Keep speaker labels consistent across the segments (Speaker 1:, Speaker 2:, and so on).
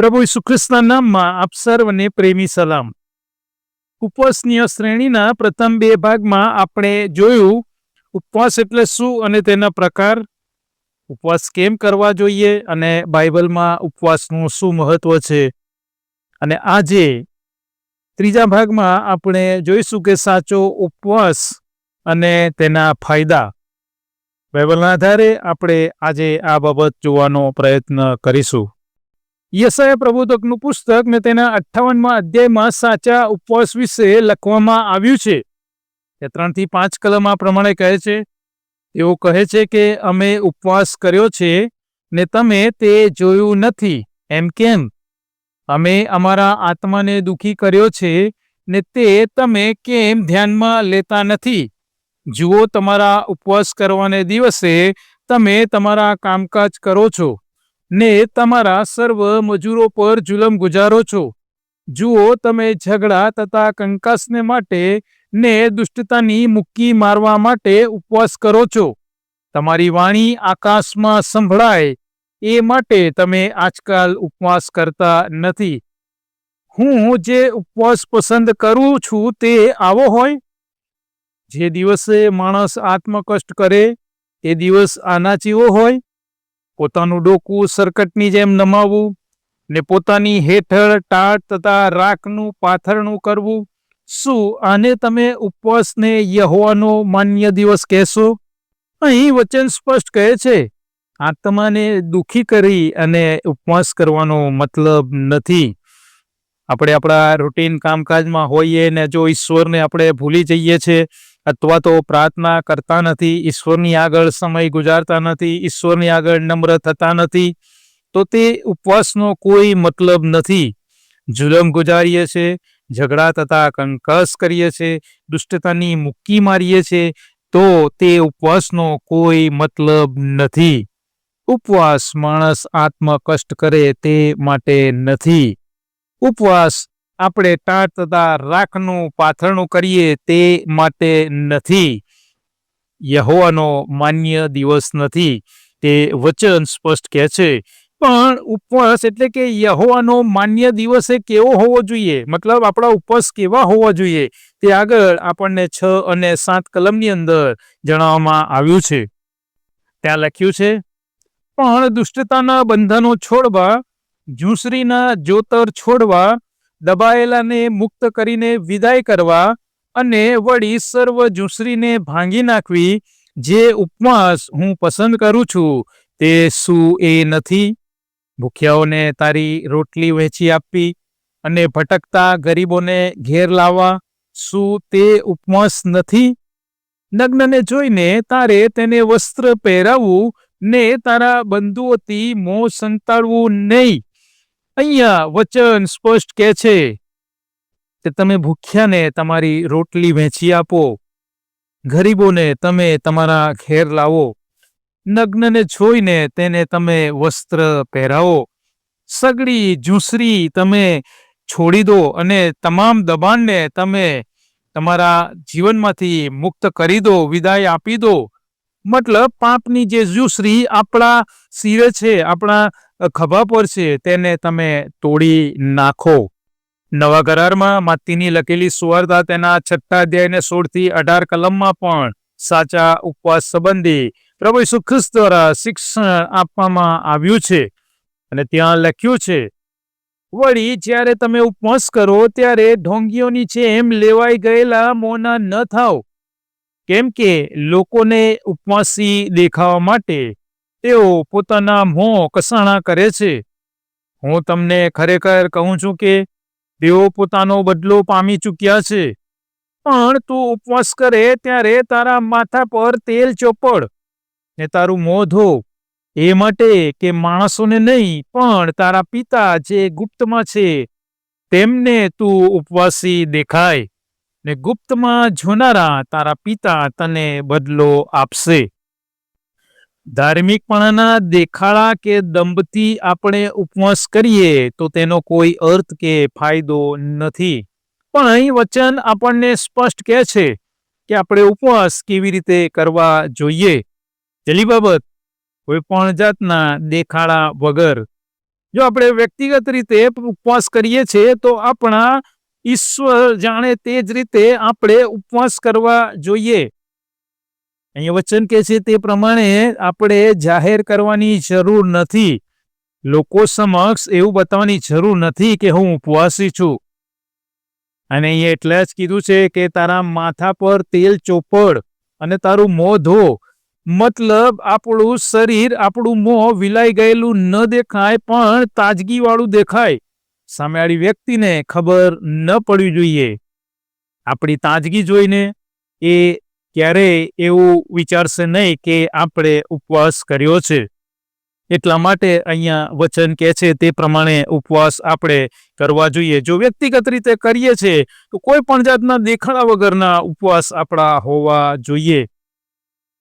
Speaker 1: પ્રભુ ઈસુખ્રિસ્તના નામમાં આપ સર્વને પ્રેમી સલામ. ઉપવાસનીય શ્રેણીના પ્રથમ બે ભાગમાં આપણે જોયું, ઉપવાસ એટલે શું અને તેના પ્રકાર? ઉપવાસ કેમ કરવા જોઈએ અને બાઇબલમાં ઉપવાસનું શું મહત્વ છે? અને આજે ત્રીજા ભાગમાં આપણે જોઈશું કે સાચો ઉપવાસ અને તેના ફાયદા. બાઇબલના આધારે આપણે આજે આ બાબત જોવાનો પ્રયત્ન કરીશું. યસાયા પ્રબોધકનું પુસ્તક ને તેના અઠ્ઠાવનમાં અધ્યાયમાં સાચા ઉપવાસ વિશે લખવામાં આવ્યું છે. તે ત્રણથી પાંચ કલમ આ પ્રમાણે કહે છે. તેઓ કહે છે કે, અમે ઉપવાસ કર્યો છે ને તમે તે જોયું નથી. એમ કેમ? અમે અમારા આત્માને દુઃખી કર્યો છે ને તે તમે કેમ ધ્યાનમાં લેતા નથી? જુઓ, તમારા ઉપવાસ કરવાને દિવસે તમે તમારા કામકાજ કરો છો. ને તમારા સર્વ મજૂરો પર જુલમ ગુજારો છો. જુઓ, તમે ઝઘડા તથા કંકાસને માટે ને દુષ્ટતાની મુક્કી મારવા માટે ઉપવાસ કરો છો. તમારી વાણી આકાશમાં સંભળાય, એ માટે તમે આજકાલ ઉપવાસ કરતા નથી. હું જે ઉપવાસ પસંદ કરું છું તે આવો હોય. જે દિવસે માણસ આત્મકષ્ટ કરે એ દિવસ આના જેવો હોય. પોતાનું ડોકું સરકટની જેમ નમાવવું ને પોતાની હેઠળ ટાટ તથા રાખનું, પાથરણું કરવું. શું આને તમે ઉપવાસને યહોવાનો માન્ય દિવસ કહેશો? અહીં વચન સ્પષ્ટ કહે છે, આત્માને દુઃખી કરી અને ઉપવાસ કરવાનો મતલબ નથી. આપણે આપણા રૂટીન કામકાજમાં હોઈએ ને જો ઈશ્વરને આપણે ભૂલી જઈએ છીએ અથવા તો પ્રાર્થના કરતા નથી, ઈશ્વરની આગળ સમય ગુજારતા નથી, ઈશ્વરની આગળ નમ્ર થતા નથી, તો તે ઉપવાસનો કોઈ મતલબ નથી. જુલમ ગુજારીએ છીએ ઝઘડા થતા કંકસ કરીએ છીએ દુષ્ટતાની મુક્કી મારીએ છીએ તો તે ઉપવાસનો કોઈ મતલબ નથી. ઉપવાસ માણસ આત્મ કષ્ટ કરે તે માટે નથી. ઉપવાસ આપણે ટાટ તથા રાખનું, પાથરણું કરીએ તે માટે નથી. યહોવાનો માન્ય દિવસ નથી. તે વચન સ્પષ્ટ કહે છે. પણ ઉપવાસ એટલે કે યહોવાનો માન્ય દિવસ કેવો હોવો જોઈએ? મતલબ આપણા ઉપવાસ કેવા હોવા જોઈએ? તે આગળ આપણને છ અને સાત કલમની અંદર જણાવવામાં આવ્યું છે. ત્યાં લખ્યું છે, પણ દુષ્ટતાના બંધનો છોડવા, જુસરીના જોતર છોડવા દબાયેલાને મુક્ત કરીને વિદાય કરવા અને વળી સર્વ જુસરીને ભાંગી નાખવી, જે ઉપવાસ હું પસંદ કરું છું, તે શું એ નથી? ભૂખ્યાઓને તારી રોટલી વહેંચી આપવી અને ભટકતા ગરીબોને ઘેર લાવવા, શું તે ઉપવાસ નથી? નગ્નને જોઈને તારે તેને વસ્ત્ર પહેરાવવું ને તારા બંધુઓથી મોં સંતાડવું નહીં. અહીંયા વચન સ્પષ્ટ કહે છે કે તમે ભૂખ્યાને તમારી રોટલી વહેંચી આપો, ગરીબોને તમે તમારા ઘેર લાવો, નગ્નને જોઈને તેને તમે વસ્ત્ર પહેરાવો, સગડી જુસરી તમે છોડી દો અને તમામ દબાણને તમે તમારા જીવનમાંથી મુક્ત કરી દો, વિદાય આપી દો. મતલબ પાપની જે ઝૂંસરી આપણા શિરે છે, આપણા ખભા પર છે તેને તમે તોડી નાખો. નવા કરારમાં માતીની લખેલી સુવાર્તા તેના છઠ્ઠા અધ્યાયને સોળથી અઢાર કલમમાં પણ સાચા ઉપવાસ સંબંધી પ્રભુ ઈસુ ખ્રિસ્ત દ્વારા શિક્ષણ આપવામાં આવ્યું છે. અને ત્યાં લખ્યું છે, વળી જ્યારે તમે ઉપવાસ કરો ત્યારે ઢોંગીઓની જેમ લેવાઈ ગયેલા મોના ન થાવ કેમ કે લોકોને ઉપવાસી દેખાવા માટે તેઓ પોતાના મોં કસાણા કરે છે. હું તમને ખરેખર કહું છું કે તેઓ પોતાનો બદલો પામી ચૂક્યા છે. પણ તું ઉપવાસ કરે ત્યારે તારા માથા પર તેલ ચોપડ ને તારું મોં ધો. એ માટે કે માણસોને નહીં, પણ તારા પિતા જે ગુપ્તમાં છે, તેમને તું ઉપવાસી દેખાય ને ગુપ્તમાં જોનારા તારા પિતા તને બદલો આપશે. ધાર્મિકપણાના દેખાડા કે દંભથી આપણે ઉપવાસ કરીએ તો તેનો કોઈ અર્થ કે ફાયદો નથી. પણ અહીં વચન આપણને સ્પષ્ટ કહે છે કે આપણે ઉપવાસ કેવી રીતે કરવા જોઈએ. પેલી બાબત કોઈ પણ જાતના દેખાડા વગર. જો આપણે વ્યક્તિગત રીતે ઉપવાસ કરીએ છીએ તો આપણા ઈશ્વર જાણે તે જ રીતે આપણે ઉપવાસ કરવા જોઈએ. અહીંયા વચન કે છે તે પ્રમાણે આપણે જાહેર કરવાની જરૂર નથી. લોકો સમક્ષ એવું બતાવવાની જરૂર નથી કે હું ઉપવાસી છું. અને અહીંયા એટલે જ કીધું છે કે તારા માથા પર તેલ ચોપડ અને તારું મોં ધો. મતલબ આપણું શરીર આપણું મોં વિલાઈ ગયેલું ન દેખાય પણ તાજગી વાળું દેખાય. સામેવાળી વ્યક્તિને ખબર ન પડવી જોઈએ. આપણી તાજગી જોઈને એ ક્યારેય એવું વિચારશે નહીં કે આપણે ઉપવાસ કર્યો છે. એટલા માટે અહીંયા વચન કહે છે તે પ્રમાણે ઉપવાસ આપણે કરવા જોઈએ. જો વ્યક્તિગત રીતે કરીએ છીએ તો કોઈ પણ જાતના દેખાડા વગરના ઉપવાસ આપણા હોવા જોઈએ.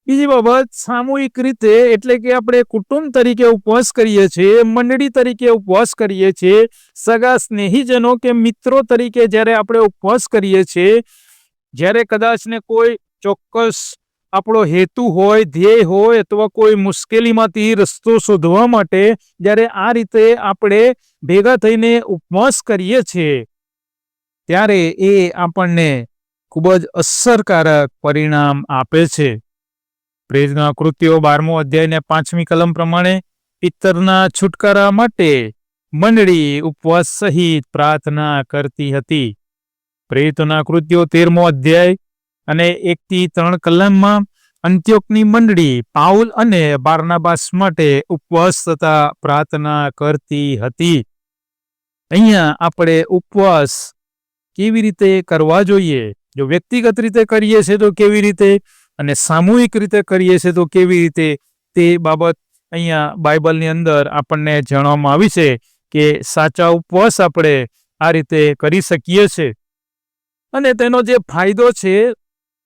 Speaker 1: બીજી બાબત, સામૂહિક રીતે એટલે કે આપણે કુટુંબ તરીકે ઉપવાસ કરીએ છીએ, મંડળી તરીકે ઉપવાસ કરીએ છીએ, સગા સ્નેહીજનો કે મિત્રો તરીકે જ્યારે આપણે ઉપવાસ કરીએ છીએ, જ્યારે કદાચ ને કોઈ ચોક્કસ આપણો હેતુ હોય, ધ્યેય હોય અથવા કોઈ મુશ્કેલીમાંથી રસ્તો શોધવા માટે જ્યારે આ રીતે આપણે ભેગા થઈને ઉપવાસ કરીએ છીએ, ત્યારે એ આપણને ખૂબ જ અસરકારક પરિણામ આપે છે. પ્રેરના કૃત્યો બારમો અધ્યાય ને પાંચમી કલમ પ્રમાણે પિત્તરના છુટકારા માટે મંડળી ઉપવાસ સહિત પ્રાર્થના કરતી હતી. પ્રેતના કૃત્યો તેરમો અધ્યાય અને એકથી ત્રણ કલમમાં અંત્યોકની મંડળી, પાઉલ અને બારનાબાસ માટે ઉપવાસ તથા પ્રાર્થના કરતી હતી. અહીંયા આપણે ઉપવાસ કેવી રીતે કરવા જોઈએ? જો વ્યક્તિગત રીતે કરીએ છીએ તો કેવી રીતે? અને સામૂહિક રીતે કરીએ છીએ તો કેવી રીતે? તે બાબત અહીંયા બાઇબલની અંદર આપણને જણાવવામાં આવી છે કે સાચા ઉપવાસ આપણે આ રીતે કરી શકીએ છીએ અને તેનો જે ફાયદો છે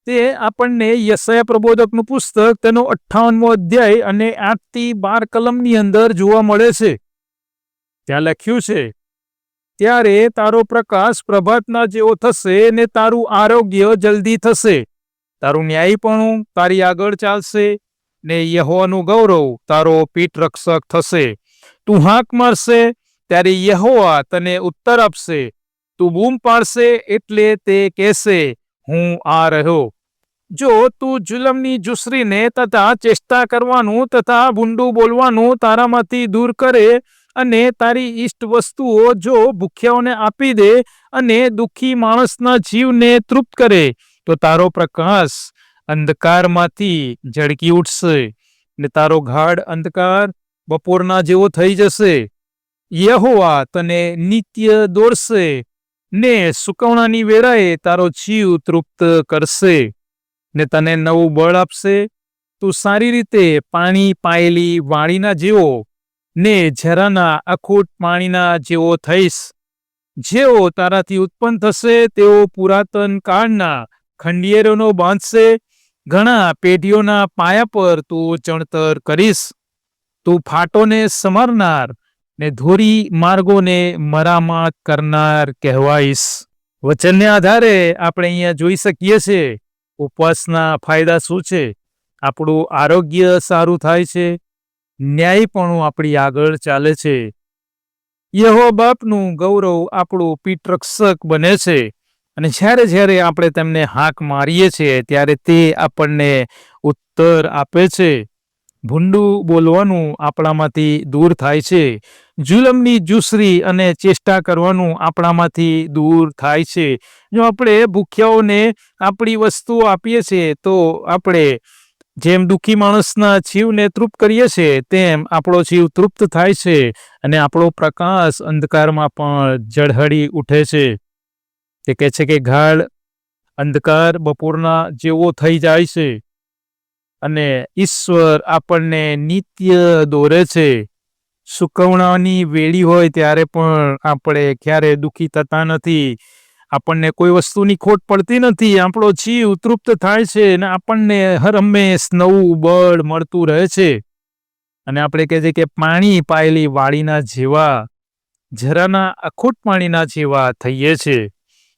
Speaker 1: તે આપણને યશયા પ્રબોધકનું પુસ્તક તેનો અઠ્ઠાવનમો અધ્યાય અને આઠથી બાર કલમની અંદર જોવા મળે છે. ત્યાં લખ્યું છે, ત્યારે તારો પ્રકાશ પ્રભાતના જેવો થશે ને તારું આરોગ્ય જલ્દી થશે. તારું ન્યાયપણું તારી આગળ ચાલશે ને યહોવાનું ગૌરવ તારો પીઠ રક્ષક થશે. તું હાંક મારશે, ત્યારે યહોવા તને ઉત્તર આપશે. તું બૂમ પાડશે એટલે તે કહેશે. હું આ રહ્યો. જો તું જુલમની જુસરીને તથા ચેષ્ટા કરવાનું તથા ભૂંડું બોલવાનું તારામાંથી દૂર કરે અને તારી ઈષ્ટ વસ્તુઓ જો ભૂખ્યાઓને આપી દે અને દુઃખી માણસના જીવને તૃપ્ત કરે, તો તારો પ્રકાશ અંધકારમાંથી ઝળકી ઉઠશે ને તારો ગાઢ અંધકાર બપોરના જેવો થઈ જશે. યહોવા તને નિત્ય દોરશે. ને સુકવણાની વેળાએ તારો જીવ તૃપ્ત કરશે ને તને નવું બળ આપશે. તું સારી રીતે પાણી પાયેલી વાણીના જેવો ને જરાના અખૂટ પાણીના જેવો થઈશ. જેઓ તારાથી ઉત્પન્ન થશે તેઓ પુરાતન કાળના ખંડિયેરોનો બાંધશે. ઘણા પેઢીઓના પાયા પર તું ચણતર કરીશ. તું ફાટોને સમારનાર ને ધોરી માર્ગોને મરામત કરનાર કહેવાઈશ. વચનને આધારે આપણે અહીંયા જોઈ શકીએ છીએ ઉપવાસના ફાયદા શું છે, આપણું આરોગ્ય સારું થાય છે, ન્યાયપણું આપણી આગળ ચાલે છે. યહો બાપનું ગૌરવ આપણું પીઠરક્ષક બને છે અને જ્યારે જ્યારે આપણે તેમને હાક મારીએ છીએ, ત્યારે તે આપણને ઉત્તર આપે છે. ભૂંડું બોલવાનું આપણામાંથી દૂર થાય છે. જુલમની જુસરી અને ચેષ્ટા કરવાનું આપણામાંથી દૂર થાય છે. જો આપણે ભૂખ્યાઓને આપણી વસ્તુઓ આપીએ છીએ તો આપણે જેમ દુઃખી માણસના જીવને તૃપ્ત કરીએ છીએ તેમ આપણો જીવ તૃપ્ત થાય છે અને આપણો પ્રકાશ અંધકારમાં પણ ઝળહળી ઉઠે છે. તે કહે છે કે ગાઢ અંધકાર બપોરના જેવો થઈ જાય છે. અને ઈશ્વર આપણને નિત્ય દોરે છે. સુકવણાની વેળી હોય ત્યારે પણ આપણે ક્યારે દુઃખી થતા નથી. આપણને કોઈ વસ્તુની ખોટ પડતી નથી. આપણો જીવ તૃપ્ત થાય છે અને આપણને હર હંમેશ નવું બળ મળતું રહે છે. અને આપણે કહે છે કે પાણી પાયેલી વાળીના જેવા, જરાના અખૂટ પાણીના જેવા થઈએ છે.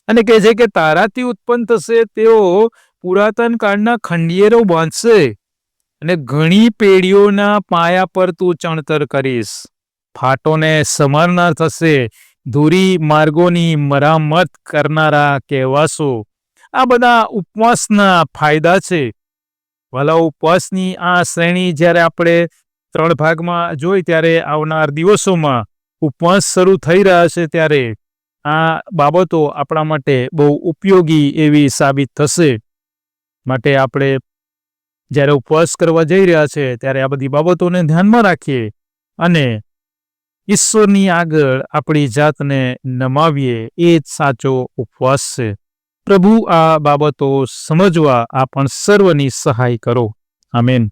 Speaker 1: અને કહે છે કે તારાથી ઉત્પન્ન થશે તેઓ પુરાતન કાળના ખંડિયેરો બાંધશે અને ઘણી પેઢીઓના પાયા પર તું ચણતર કરીશ. ફાટોને સમારનાર થશે, ધૂરી માર્ગોની મરામત કરનારા કહેવાશો. આ બધા ઉપવાસના ફાયદા છે. ભલા ઉપવાસની આ શ્રેણી જ્યારે આપણે ત્રણ ભાગમાં જોઈ ત્યારે આવનાર દિવસોમાં ઉપવાસ શરૂ થઈ રહ્યા છે ત્યારે આ બાબતો આપણા માટે બહુ ઉપયોગી એવી સાબિત થશે. માટે આપણે જ્યારે ઉપવાસ કરવા જઈ રહ્યા છે, ત્યારે આ બધી બાબતોને ધ્યાનમાં રાખીએ અને ઈશ્વરની આગળ આપણી જાતને નમાવીએ, એ જ સાચો ઉપવાસ છે. પ્રભુ આ બાબતો સમજવા આપણ સર્વની સહાય કરો. આમેન.